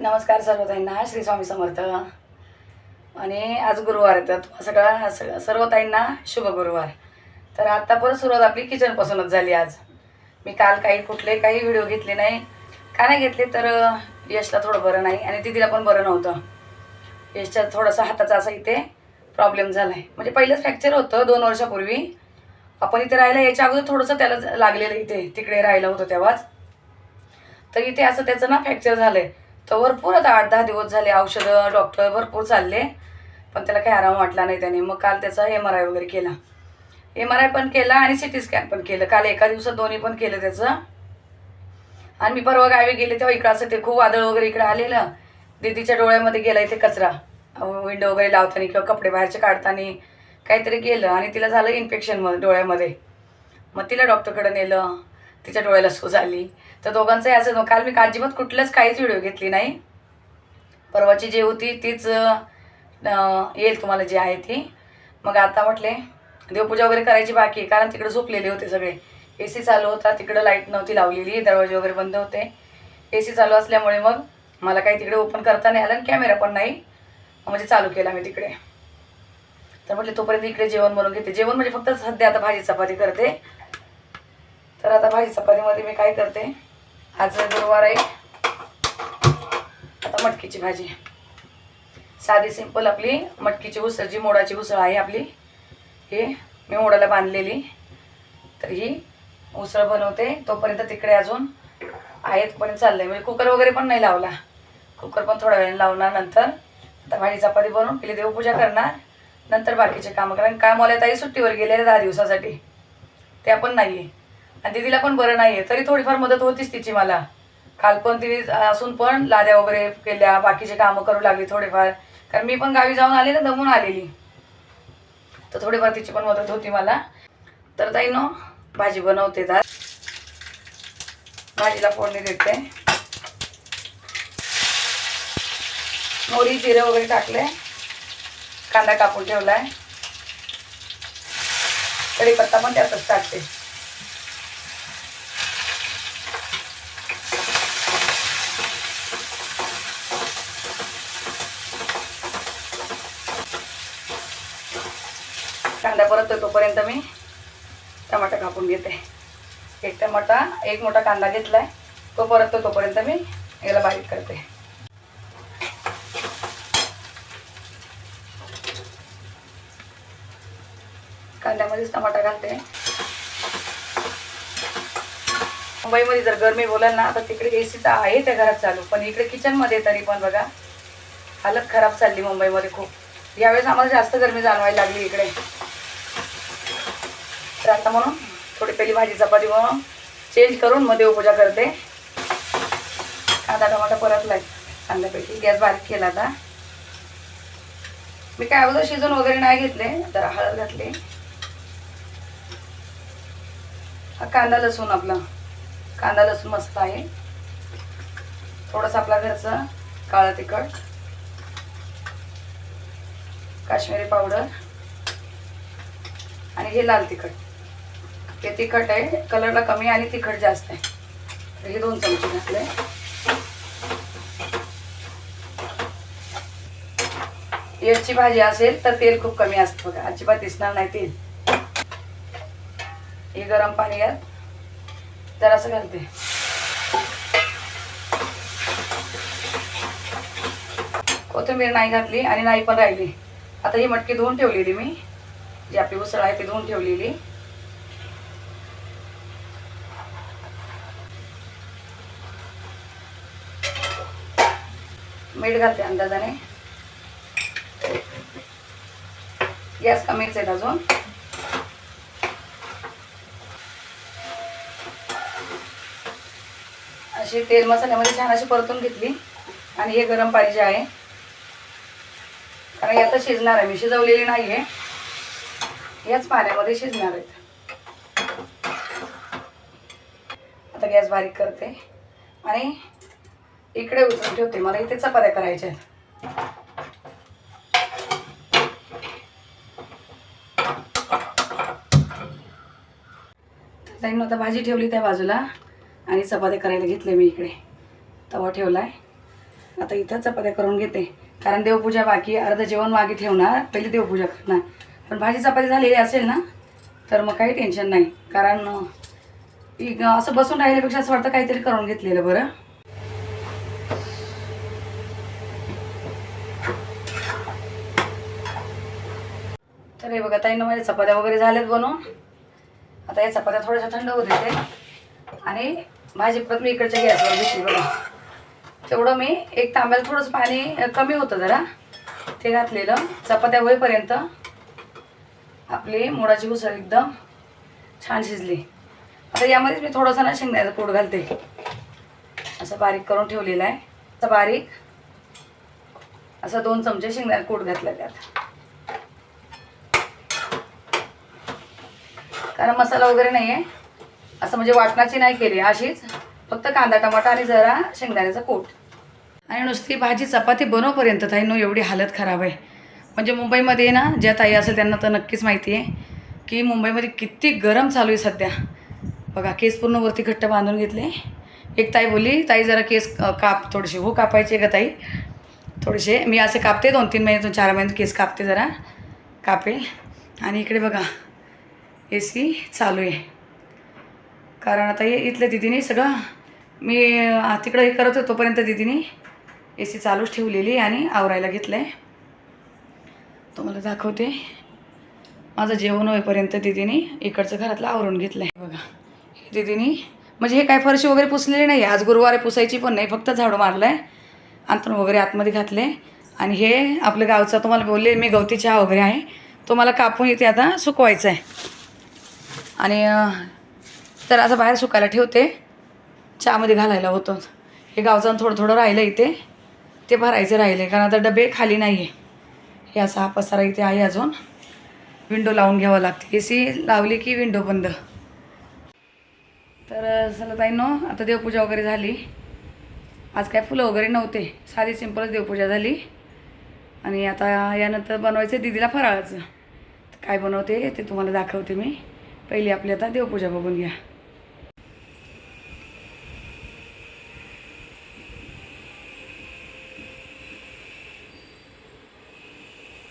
नमस्कार सर्वताईंना श्री स्वामी समर्थ. आणि आज गुरुवार येतात सगळ्या सगळ्या सर्वताईंना शुभ गुरुवार. तर आत्ता परत सुरुवात आपली किचनपासूनच झाली आज. मी काल काही कुठले काही व्हिडिओ घेतले नाही. का नाही घेतले तर यशला थोडं बरं नाही आणि दिदीला पण बरं नव्हतं. यशच्या थोडासा हाताचा असा इथे प्रॉब्लेम झाला आहे म्हणजे पहिलंच फ्रॅक्चर होतं दोन वर्षापूर्वी. आपण इथे राहायला याच्या अगोदर थोडंसं त्याला लागलेलं इथे तिकडे राहिलं होतं तेव्हाच. तर इथे असं त्याचं ना फ्रॅक्चर झालं आहे तर भरपूर आता आठ दहा दिवस झाले औषधं डॉक्टर भरपूर चालले. पण त्याला काही आराम वाटला नाही त्याने. मग काल त्याचा एम आर आय वगैरे केला. एम आर आय पण केला आणि सी टी स्कॅन पण केलं. काल एका दिवसात दोन्ही पण केलं त्याचं. आणि मी परवा गावी गेले तेव्हा इकडं असं ते खूप वादळ वगैरे इकडे आलेलं. दिदीच्या डोळ्यामध्ये गेला इथे कचरा. विंडो वगैरे लावताना किंवा कपडे बाहेरचे काढताना काहीतरी गेलं आणि तिला झालं इन्फेक्शन मग डोळ्यामध्ये. मग तिला डॉक्टरकडे नेलं. तिच्या डोळ्याला सूज आली. तर दोघांचंही असं नव्हतं. काल मी अजिबात कुठलंच काहीच व्हिडिओ घेतली नाही. परवाची जी होती तीच येईल तुम्हाला जी आहे ती. मग आता म्हटले देवपूजा वगैरे करायची बाकी आहे कारण तिकडे झोपलेले होते सगळे. ए सी चालू होता तिकडं लाइट नव्हती लावलेली दरवाजे वगैरे बंद होते. ए सी चालू असल्यामुळे मग मला काही तिकडे ओपन करता नाही आलं आणि कॅमेरा पण नाही. म्हणजे चालू केला मी तिकडे. तर म्हटले तोपर्यंत इकडे जेवण बनवून घेते. जेवण म्हणजे फक्त सध्या आता भाजी चपाती करते. तर आता भाजी चपातीमध्ये मी काय करते? आज गुरुवार आहे. आता मटकीची भाजी. साधी सिंपल आपली मटकीची उसळ जी मोडाची उसळ आहे आपली हे मी मोडाला बांधलेली. तर ही उसळ बनवते. तोपर्यंत तिकडे अजून आहेत पण चाललं चाललंय. म्हणजे कुकर वगैरे पण नाही लावला. कुकर पण थोड्या वेळाने लावणार नंतर. आता भाजी चपाती बनवून पहिली देवपूजा करणार. नंतर बाकीचे कामं. कारण कामवाल्या ताई सुट्टीवर गेलेले दहा दिवसासाठी. त्या पण नाही आहे आणि दीदीला पण बरं नाही आहे तरी थोडीफार मदत होतीच तिची मला. काल पण तिने असून पण लाद्या वगैरे केल्या बाकीचे कामं करू लागली थोडेफार. कारण मी पण गावी जाऊन आले ना दमून आलेली. तर थोडीफार तिची पण मदत होती मला. तर ताई नो भाजी बनवते तर भाजीला फोडणी देते. मोरी जिरे वगैरे टाकले कांदा कापून ठेवलाय. कढीपत्ता पण त्यातच टाकते. कांदा परत तोपर्यंत मी टमाटा कापून घेते. एक टमाटा एक मोठा कांदा घेतलाय. तो परत तोपर्यंत मी याला बारीक करते. कांद्यामध्येच टमाटा घालते. मुंबईमध्ये जर गरमी बोलाल ना तर तिकडे ए सीचा आहे त्या घरात चालू. पण इकडे किचनमध्ये तरी पण बघा हालत खराब चालली मुंबईमध्ये खूप. यावेळेस आम्हाला जास्त गरमी जाणवायला लागली इकडे. तर आता म्हणून थोडी पहिली भाजी चपाती म्हणून चेंज करून मग देवपूजा करते. कांदा टमाटा परतलाय कांद्यापैकी गॅस बारीक केला आता. मी काय अगोदर शिजून वगैरे नाही घेतले जरा हळद घातली. हा कांदा लसूण आपला. कांदा लसूण मस्त आहे. थोडंसं आपला घरचं काळं तिखट. काश्मीरी पावडर. आणि हे लाल तिखट. हे तिखट आहे. कलरला कमी आणि तिखट जास्त आहे. हे दोन चमचे घातले. याची भाजी असेल तर तेल खूप कमी असतं बघा. अजिबात दिसणार नाही तेल. हे गरम पाणी यात असं घालते. कोथिंबीर नाही घातली आणि नाही पण राहिली. आता ही मटकी धुवून ठेवलेली मी. जी आपली उसळ आहे ती धुवून ठेवलेली. मीठ घालते अंदाजाने. गॅस कमीच आहेत अजून. अशी तेल मसाल्यामध्ये छान अशी परतून घेतली. आणि हे गरम पाणी जे आहे कारण हे आता शिजणार आहे मी शिजवलेली नाही आहे याच पाण्यामध्ये शिजणार आहेत. आता गॅस बारीक करते. आणि इकडे उचलून ठेवते. मला इथे चपात्या करायच्या आहेत. ताईनं आता भाजी ठेवली त्या बाजूला आणि चपात्या करायला घेतले मी इकडे. तवा ठेवला आहे आता इथं चपात्या करून घेते. कारण देवपूजा बाकी अर्ध जेवण मागे ठेवणार. पहिली देवपूजा करणार. पण भाजी चपाती झालेली असेल ना तर मग काही टेन्शन नाही. कारण असं बसून राहिल्यापेक्षा असं वाटतं काहीतरी करून घेतलेलं बरं. हे बघा ताईनं माझ्या चपात्या वगैरे झाल्यात बनवून. आता या चपात्या थोड्याशा थंड होऊ देते. आणि भाजी परत मी इकडच्या गॅसवर घेतली बघा. तेवढं मी एक तांब्याला थोडंसं पाणी कमी होतं जरा. ते घातलेलं. चपात्या होईपर्यंत आपली मुळाची उसळ एकदम छान शिजली. आता यामध्येच मी थोडंसं ना शेंगण्याचं पूड घालते. असं बारीक करून ठेवलेलं आहे. असं बारीक असं दोन चमचे शेंगण्याचं कूट घातलं त्यात कारण मसाला वगैरे नाही आहे असं म्हणजे वाटणाची नाही केली अशीच फक्त कांदा टमाटा आणि जरा शेंगदाण्याचा कोट. आणि नुसती भाजी चपाती बनवपर्यंत ताईनो एवढी हालत खराब आहे. म्हणजे मुंबईमध्ये ना ज्या ताई असेल त्यांना तर नक्कीच माहिती आहे की मुंबईमध्ये किती गरम चालू आहे सध्या. बघा केस पूर्ण वरती घट्ट बांधून घेतले. एक ताई बोलली ताई जरा केस काप थोडेसे. हो कापायचे का ताई. थोडेसे. मी असे कापते दोन तीन महिन्यातून चार महिन्यात केस कापते जरा. कापेल. आणि इकडे बघा ए सी चालू आहे. कारण आता हे इथल्या दिदीने सगळं मी तिकडं हे करत होतो तोपर्यंत दिदीने ए सी चालूच ठेवलेली आणि आवरायला घेतलं आहे तुम्हाला दाखवते. माझं जेवण होईपर्यंत दिदीने इकडचं घरातलं आवरून घेतलं आहे बघा. हे दिदीने म्हणजे हे काय फरशी वगैरे पुसलेली नाही आज गुरुवारी पुसायची पण नाही फक्त झाडू मारलं आहे अंतरण वगैरे आतमध्ये घातले आणि हे आपलं गावचा तुम्हाला बोलले मी गवती चहा वगैरे आहे. तो मला कापून इथे आता सुकवायचा आहे आणि तर असं बाहेर सुकायला ठेवते. चहामध्ये घालायला होतं. हे गावचं थोडं थोडं राहिलं इथे. ते भरायचं राहिले कारण आता डबे खाली नाही आहे हे असा हा पसारा इथे आहे अजून. विंडो लावून घ्यावं लागते. ए सी लावली की विंडो बंद. तर चला ताईनो आता देवपूजा वगैरे झाली. आज काय फुलं वगैरे नव्हते. साधी सिंपलच देवपूजा झाली. आणि आता यानंतर बनवायचं दिदीला फराळाचं. काय बनवते ते तुम्हाला दाखवते मी. पहिली आपली आता देवपूजा बघून घ्या.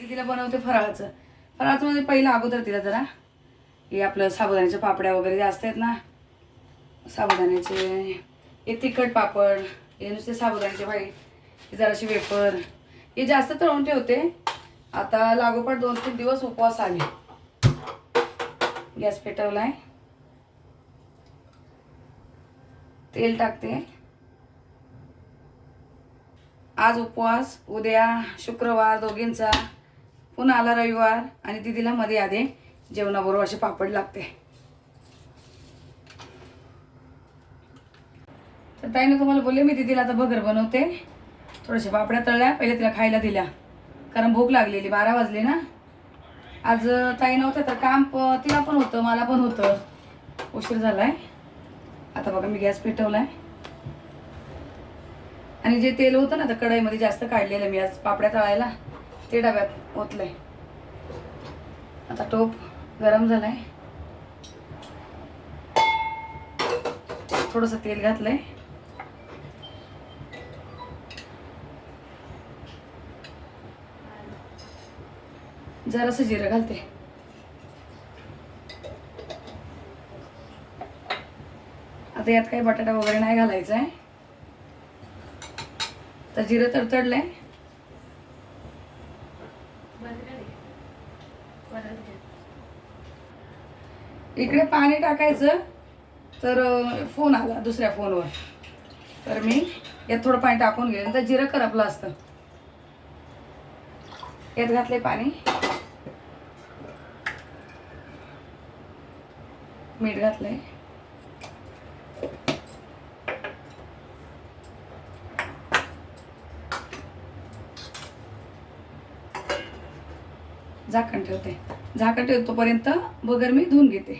दीदीला बनवते फराळाचं. फराळाचं म्हणजे पहिलं अगोदर तिला जरा हे आपलं साबुदाण्याच्या पापड्या वगैरे जे असतात ना. साबुदाण्याचे हे तिखट पापड हे नुसते साबुदाण्याचे भाई हे जराशी वेपर हे जास्त तळून ठेवते. आता लागोपाठ दोन तीन दिवस उपवास आले गॅस पेटवलाय. तेल टाकते. आज उपवास उद्या शुक्रवार दोघींचा पुन्हा आला रविवार आणि दिदीला मध्ये आधे जेवणाबरोबर असे पापड लागते. तर ताईने तुम्हाला बोलले मी दिदीला आता भगर बनवते. थोड्याशा पापड्या तळल्या पहिले तिला खायला दिल्या. कारण भूक लागलेली बारा वाजले ना. आज ताई नव्हत्या तर काम तिला पण होतं मला पण होतं. उशीर झालाय. आता बघा मी गॅस पेटवलाय. आणि जे तेल होतं ना तर कढईमध्ये जास्त काढलेलं मी आज पापड्या तळायला ते डब्यात ओतलंय. आता टोप गरम झालाय. थोडंसं तेल घातलंय. जरासं जिरं घालते. आता यात काही बटाटा वगैरे नाही घालायचा आहे तर जिरं तडतडलंय. इकडे पाणी टाकायचं तर फोन आला दुसऱ्या फोनवर. तर मी यात थोडं पाणी टाकून घेईन. तर जिरं करपलं असतं. यात घातले पाणी. मीठ घातलंय. झाकण ठेवते. झाकण ठेवतोपर्यंत बगर मी धुवून घेते.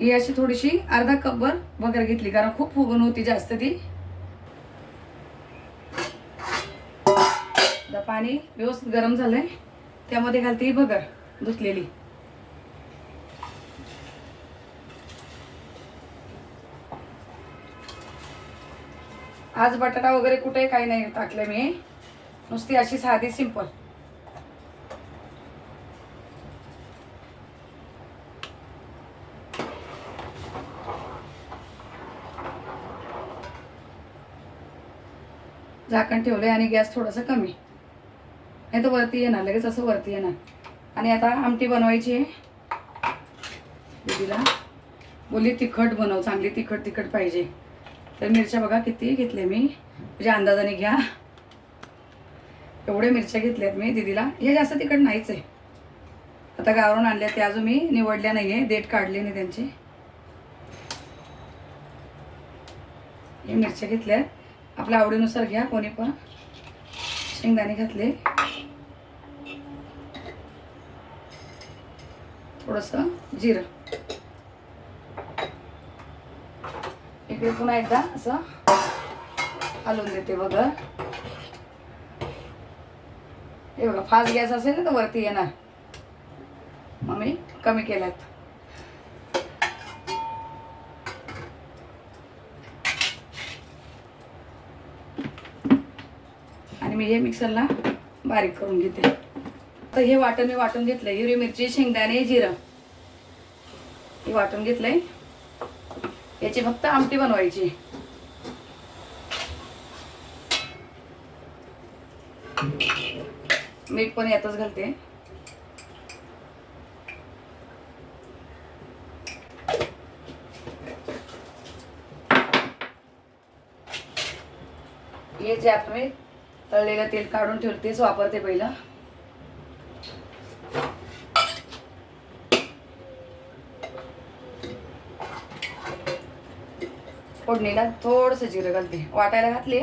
ही अशी थोडीशी अर्धा कपभर बगर घेतली कारण खूप फुगून होती जास्त ती. पाणी व्यवस्थित गरम झालंय. त्यामध्ये घालते ही बगर धुतलेली. आज बटाटा वगैरे कुठे काही नाही टाकलं मी. नुसती अशी साधी सिंपल झाकण ठेवलंय आणि गॅस थोडंसं कमी. नाही तर वरती येणार लगेच असं वरती येणार. आणि आता आमटी बनवायची आहे. दीदीला. बोलली तिखट बनव चांगली तिखट तिखट पाहिजे. तर मिरच्या बघा किती घेतल्या मी. म्हणजे अंदाजाने घ्या. एवढ्या मिरच्या घेतल्यात मी दीदीला. हे जास्त तिकड नाहीच आहे. आता गावरून आणल्या त्या अजून मी निवडल्या नाही आहे देठ काढले नाही त्यांचे. हे मिरच्या घेतल्यात. आपल्या आवडीनुसार घ्या कोणी पण. शेंगदाणे घातले. थोडंसं जिरं. इकडे पुन्हा एकदा असं? हलवून देते बघा. हे बघा फास्ट गॅस असेल ना तर वरती येणार. मग मी कमी केल्यात. आणि मी हे मिक्सरला बारीक करून घेते. तर हे वाटण मी वाटून घेतलंय. हिरवी मिरची शेंगदाणे जिरं. हे वाटून घेतलंय. याची फक्त आमटी बनवायची. मीठ पण यातच घालते. हे जे आता मी तळलेलं तेल काढून ठेवतेच वापरते पहिलं. फोडणीला थोडंसं जिरं घालते. वाटायला घातले.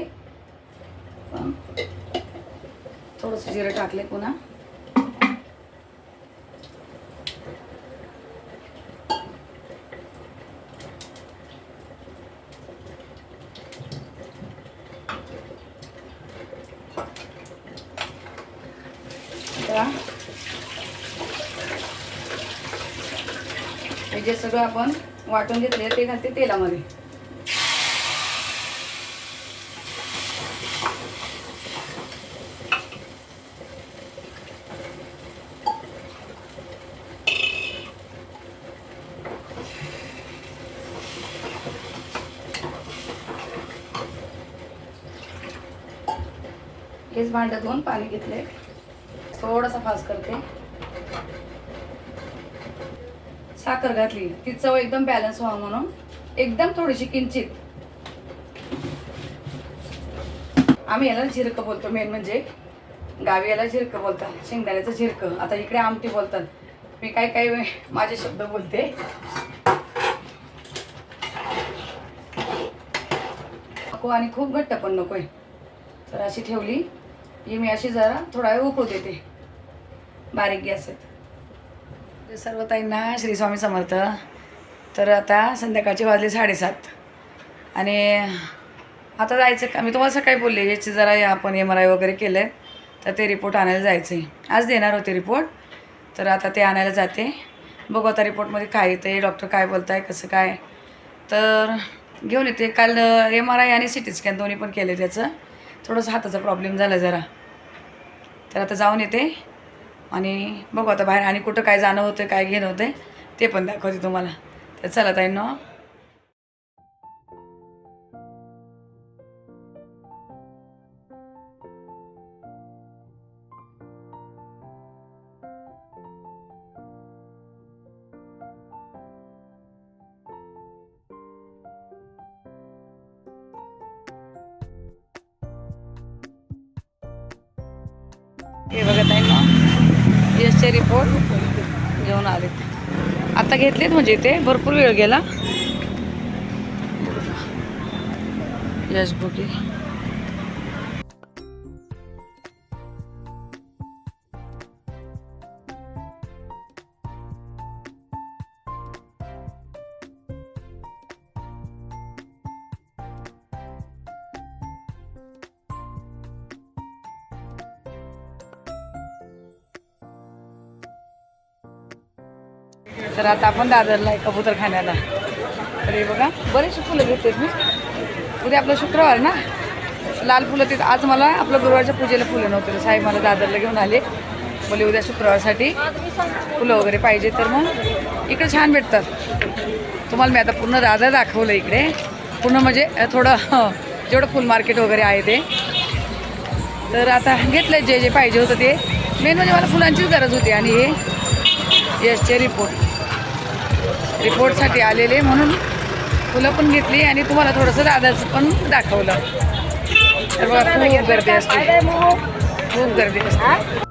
थोडंसं जिरं टाकले पुन्हा. हे जे सगळं आपण वाटून घेतले ते घालते तेलामध्ये. हेच भांडं धुवून पाणी घेतले थोडासा फास करते. साखर घातली. ती चव एकदम बॅलन्स व्हावं म्हणून. एकदम थोडीशी किंचित. आम्ही याला झिरकं बोलतो. मेन म्हणजे गावी याला झिरकं बोलतात. शेंगदाण्याचं झिरकं. आता इकडे आमटी बोलतात. मी काय काय माझे शब्द बोलते. नको आणि खूप घट्ट पण नकोय. तर अशी ठेवली. ही मी अशी जरा थोडा वेळ उकळू देते. बारीक गॅस आहेत. सर्व ताईंना श्री स्वामी समर्थ. तर आता संध्याकाळचे वाजले साडेसात. आणि आता जायचं का? मी तुम्हाला सकाळी बोलले याची जरा आपण एम आर आय वगैरे केलं आहे तर ते रिपोर्ट आणायला जायचं आहे आज देणार होते रिपोर्ट तर आता ते आणायला जाते. बघू आता रिपोर्टमध्ये काय येतं डॉक्टर काय बोलत आहे कसं काय. तर घेऊन येते. काल एम आर आय आणि सी टी स्कॅन दोन्ही पण केले त्याचं. थोडंसं हाताचा प्रॉब्लेम झाला जरा. तर आता जाऊन येते. आणि बघू आता बाहेर आणि कुठं काय जाणं होतं काय घेणं होतं ते पण दाखवते तुम्हाला. तर चला ताईंनो हे बघत आहे ना यशचे रिपोर्ट घेऊन आलेत. आता घेतलेत म्हणजे ते. भरपूर वेळ गेला. यश बुके तर आता आपण दादरला आहे कबूतर खाण्याला तर हे बघा बरेचसे फुलं घेते मी. उद्या आपलं शुक्रवार ना? लाल फुलं तिथं आज मला आपलं गुरुवारच्या पूजेला फुलं नव्हते तर साहेब मला दादरला घेऊन आले. बोले उद्या शुक्रवारसाठी फुलं वगैरे पाहिजे तर मग इकडे छान भेटतात. तुम्हाला मी आता पूर्ण दादर दाखवलं इकडे. पूर्ण म्हणजे थोडं जेवढं फुल मार्केट वगैरे आहे ते. तर आता घेतलं जे जे पाहिजे होतं ते. मेन म्हणजे मला फुलांचीच गरज होती आणि हे यशचे रिपोर्ट रिपोर्टसाठी आलेले म्हणून फुलं पण घेतली आणि तुम्हाला थोडंसं दादाचं पण दाखवलं. तर बघा खूप गर्दी असते. खूप गर्दी असते.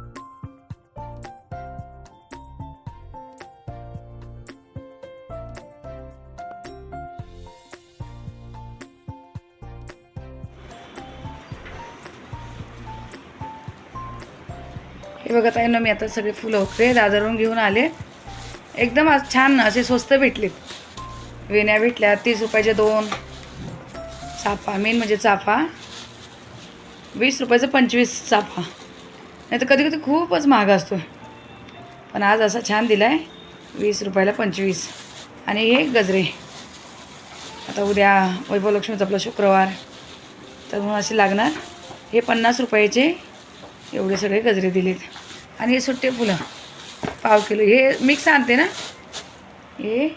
हे बघत आहे ना मी आता सगळे फुलं होते दादरून घेऊन आले. एकदम आज छान असे स्वस्त भेटलेत. वेण्या भेटल्या तीस रुपयाचे दोन. चाफा मेन म्हणजे चाफा. वीस रुपयाचं पंचवीस चाफा. नाही तर कधी कधी खूपच महाग असतो पण आज असा छान दिला आहे वीस रुपयाला पंचवीस. आणि हे गजरे. आता उद्या वैभवलक्ष्मीचा आपला शुक्रवार. तर म्हणून असे लागणार. हे पन्नास रुपयाचे एवढे सगळे गजरे दिलेत. आणि हे सुट्टे फुलं. पाव किलो. हे मिक्स आणते ना? हे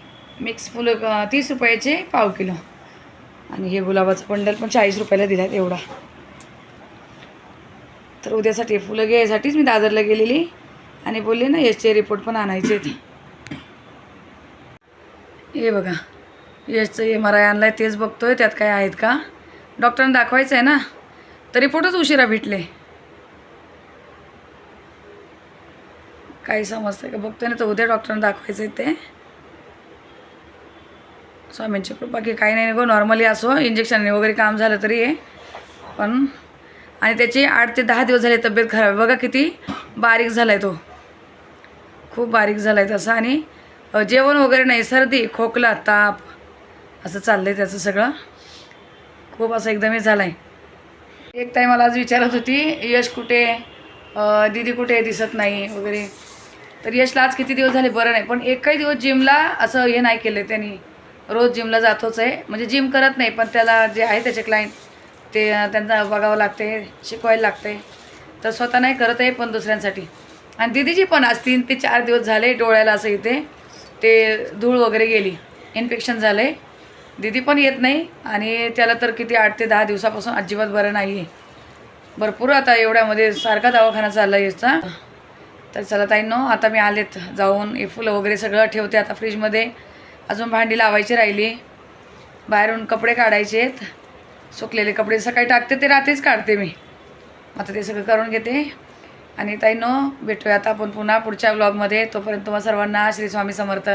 मिक्स फुलं तीस रुपयाचे पाव किलो. आणि हे गुलाबाचं बंडल पण चाळीस रुपयाला दिला आहे एवढा. तर उद्यासाठी फुलं घ्यायसाठीच मी दादरला गेलेली. आणि बोलले ना यशचे रिपोर्ट पण आणायचे आहेत. हे बघा यशचं एम आर आय आणलं आहे तेच बघतोय त्यात काय आहेत का? डॉक्टरांना दाखवायचं आहे ना? तर रिपोर्टच उशिरा भेटले. काही समजतं का? बघतो ना तर उद्या डॉक्टरांना दाखवायचं आहे ते. स्वामींची कृपा की काही नाही गो नॉर्मली असो इंजेक्शनने वगैरे काम झालं तरी आहे. पण आणि त्याची आठ ते दहा दिवस झाले तब्येत खराब बघा किती बारीक झाला आहे तो. खूप बारीक झाला आहे तसा आणि जेवण वगैरे नाही सर्दी खोकला ताप असं चाललं आहे त्याचं सगळं. खूप असं एकदमही झालं आहे एक ताई मला आज विचारत होती यश कुठे? दीदी कुठे? दिसत नाही वगैरे. तर यशला आज किती दिवस झाले बरं नाही पण एकही दिवस जिमला असं हे नाही केलं त्यांनी. रोज जिमला जातोच आहे. म्हणजे जिम करत नाही पण त्याला जे आहे त्याचे क्लायंट ते त्यांना बघावं लागते शिकवायला लागते. तर स्वतः नाही करत आहे पण दुसऱ्यांसाठी. आणि दिदीची पण आज तीन ते चार दिवस झाले डोळ्याला असं इथे ते धूळ वगैरे गेली इन्फेक्शन झालं आहे दिदी पण येत नाही आणि त्याला तर किती आठ ते दहा दिवसापासून अजिबात बरं नाही आहे भरपूर आता एवढ्यामध्ये सारखा दवाखाना चालला आहे याचा. तर चला ताईंनो आता मी आलेत जाऊन. हे फुलं वगैरे सगळं ठेवते आता फ्रीजमध्ये. अजून भांडी लावायची राहिली. बाहेरून कपडे काढायचे आहेत. सुकलेले कपडे सकाळी टाकते ते रात्रीच काढते मी. आता ते सगळं करून घेते. आणि ताईनो भेटूया आता आपण पुन्हा पुढच्या ब्लॉगमध्ये तोपर्यंत तुम्हा सर्वांना श्री स्वामी समर्थ.